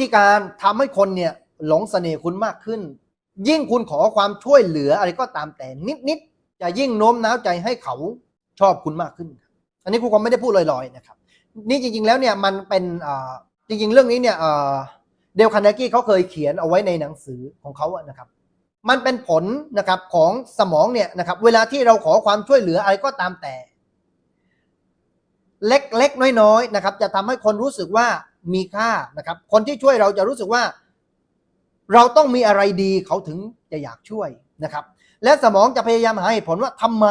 ธีการทำให้คนเนี่ยหลงเสน่ห์คุณมากขึ้น ยิ่งคุณขอความช่วยเหลืออะไรก็ตามแต่นิดๆจะยิ่งโน้มน้าวใจให้เขาชอบคุณมากขึ้น อันนี้ครูคอมไม่ได้พูดลอยๆนะครับ นี่จริงๆแล้วเนี่ยมันเป็นจริงๆ เรื่องนี้เนี่ยเดลคาร์เนกี้เขาเคยเขียนเอาไว้ในหนังสือของเขาอะนะครับ มันเป็นผลนะครับของสมองเนี่ยนะครับ เวลาที่เราขอความช่วยเหลืออะไรก็ตามแต่ เล็กๆน้อยๆนะครับ จะทำให้คนรู้สึกว่า มีค่านะครับ คนที่ช่วยเราจะรู้สึกว่า เราต้องมีอะไรดีเขาถึงจะอยากช่วยนะครับ และสมองจะพยายามหาเหตุผลว่าทำไม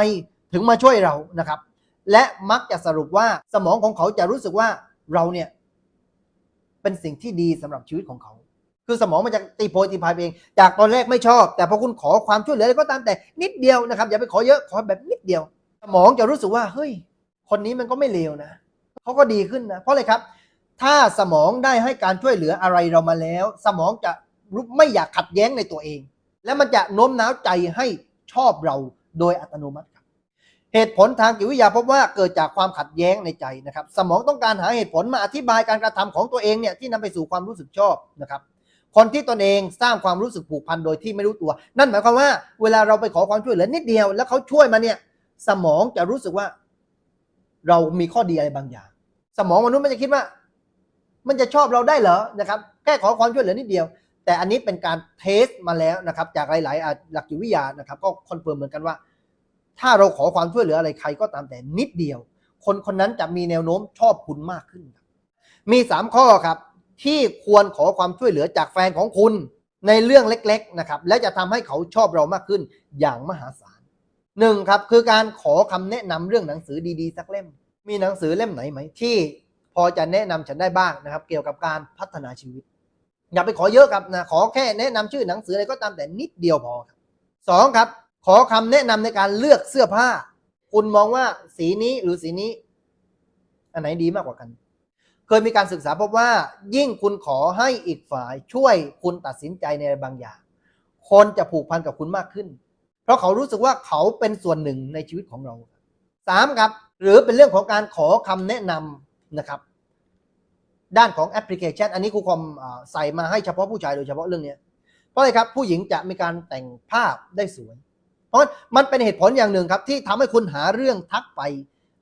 ถึงมาช่วยเรานะครับ และมักจะสรุปว่าสมองของเขาจะรู้สึกว่าเราเนี่ยเป็นสิ่งที่ดีสำหรับชีวิตของเขา คือสมองมันจะตีโพยตีพายเอง จากตอนแรกไม่ชอบ แต่พอคุณขอความช่วยเหลืออะไรก็ตามแต่นิดเดียวนะครับ อย่าไปขอเยอะขอแบบนิดเดียว สมองจะรู้สึกว่าเฮ้ย คนนี้มันก็ไม่เลวนะเขาก็ดีขึ้นนะเพราะอะไรครับ ถ้าสมองได้ให้การช่วยเหลืออะไรเรามาแล้ว สมองจะไม่อยากขัดแย้งในตัวเอง และมันจะโน้มน้าวใจให้ชอบเราโดยอัตโนมัติครับ เหตุผลทางจิตวิทยาพบว่าเกิดจากความขัดแย้งในใจนะครับ สมองต้องการหาเหตุผลมาอธิบายการกระทำของตัวเองเนี่ยที่นำไปสู่ความรู้สึกชอบนะครับ คนที่ตนเองสร้างความรู้สึกผูกพันโดยที่ไม่รู้ตัว นั่นหมายความว่า เวลาเราไปขอความช่วยเหลือนิดเดียว แล้วเขาช่วยมาเนี่ย สมองจะรู้สึกว่า เรามีข้อดีอะไรบางอย่าง สมองมนุษย์มันจะคิดว่า มันจะชอบเราได้เหรอนะครับแค่ขอความช่วยเหลือนิดเดียว แต่อันนี้เป็นการเทสมาแล้วนะครับจากหลายๆหลักจิตวิทยานะครับก็คอนเฟิร์มเหมือนกันว่า ถ้าเราขอความช่วยเหลืออะไรใครก็ตามแต่นิดเดียว คนคนนั้นจะมีแนวโน้มชอบคุณมากขึ้นครับมีสามข้อครับที่ควรขอความช่วยเหลือจากแฟนของคุณในเรื่องเล็ก ๆนะครับ และจะทำให้เขาชอบเรามากขึ้นอย่างมหาศาลหนึ่งครับคือการขอคำแนะนำเรื่องหนังสือดีๆ สักเล่ม มีหนังสือเล่มไหนไหมที่ พอจะแนะนำฉันได้บ้างนะครับ เกี่ยวกับการพัฒนาชีวิต อย่าไปขอเยอะครับนะขอแค่แนะนำชื่อหนังสืออะไรก็ตามแต่นิดเดียวพอครับสองครับ ขอคำแนะนำในการเลือกเสื้อผ้า คุณมองว่าสีนี้หรือสีนี้ อันไหนดีมากกว่ากัน เคยมีการศึกษาพบว่า ยิ่งคุณขอให้อีกฝ่ายช่วยคุณตัดสินใจในบางอย่าง คนจะผูกพันกับคุณมากขึ้น เพราะเขารู้สึกว่าเขาเป็นส่วนหนึ่งในชีวิตของเราสามครับ หรือเป็นเรื่องของการขอคำแนะนำนะครับ ด้านของแอปพลิเคชัน อันนี้ครูคอมใส่มาให้เฉพาะผู้ชายโดยเฉพาะเรื่องนี้เพราะอะไรครับผู้หญิงจะมีการแต่งภาพได้สวย เพราะมันเป็นเหตุผลอย่างหนึ่งครับ ที่ทำให้คุณหาเรื่องทักไป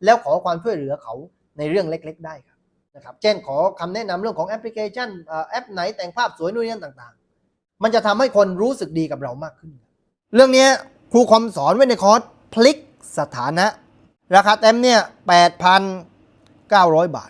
แล้วขอความช่วยเหลือเขาในเรื่องเล็ก ๆ ได้ครับนะครับเช่นขอคำแนะนำเรื่องของแอปพลิเคชันแอปไหนแต่งภาพสวยนู่นนี่นั่นต่างๆ มันจะทำให้คนรู้สึกดีกับเรามากขึ้น เรื่องนี้ครูคอมสอนไว้ในคอร์สพลิกสถานะ ราคาเต็มเนี่ย8,900 บาท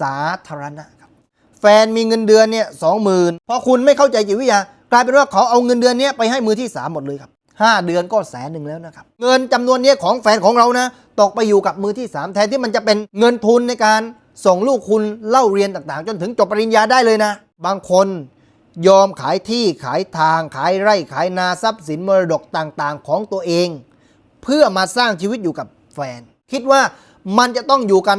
สาธารณะครับ แฟนมีเงินเดือนเนี่ยสองหมื่นพอคุณไม่เข้าใจจิตวิทยากลายเป็นว่าเขาเอาเงินเดือนเนี้ยไปให้มือที่สามหมดเลยครับห้าเดือนก็แสนหนึ่งแล้วนะครับ เงินจำนวนเนี้ยของแฟนของเรานะ ตกไปอยู่กับมือที่สามแทนที่มันจะเป็นเงินทุนในการส่งลูกคุณเล่าเรียนต่างๆ จนถึงจบปริญญาได้เลยนะ บางคนยอมขายที่ขายทางขายไร่ขายนาทรัพย์สินมรดกต่างๆ ของตัวเอง เพื่อมาสร้างชีวิตอยู่กับแฟน คิดว่ามันจะต้องอยู่กัน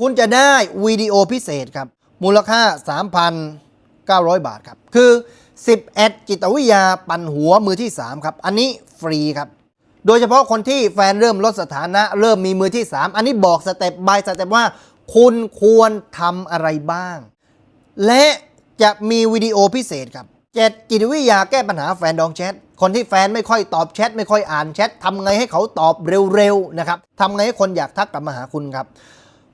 คุณจะได้วิดีโอพิเศษครับ มูลค่า 3,900 บาทครับ คือ 11 จิตวิทยาปั่นหัวมือที่ 3 ครับ อันนี้ฟรีครับ โดยเฉพาะคนที่แฟนเริ่มลดสถานะ เริ่มมีมือที่ 3 อันนี้บอกสเต็ปบายสเต็ปว่า คุณควรทำอะไรบ้าง และจะมีวิดีโอพิเศษครับเจ็ดจิตวิทยาแก้ปัญหาแฟนดองแชท คนที่แฟนไม่ค่อยตอบแชทไม่ค่อยอ่านแชททำไงให้เขาตอบเร็วๆนะครับทำไงให้คนอยากทักกลับมาหาคุณครับ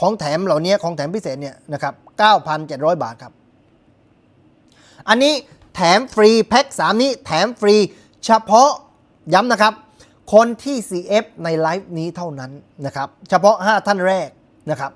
ของแถมเหล่านี้ของแถมพิเศษเนี่ยนะครับ 9,700 บาทครับ อันนี้แถมฟรีแพ็ค3 นี้แถมฟรีเฉพาะย้ำนะครับ คนที่ CF ในไลฟ์นี้เท่านั้นนะครับ เฉพาะ 5 ท่านแรกนะครับ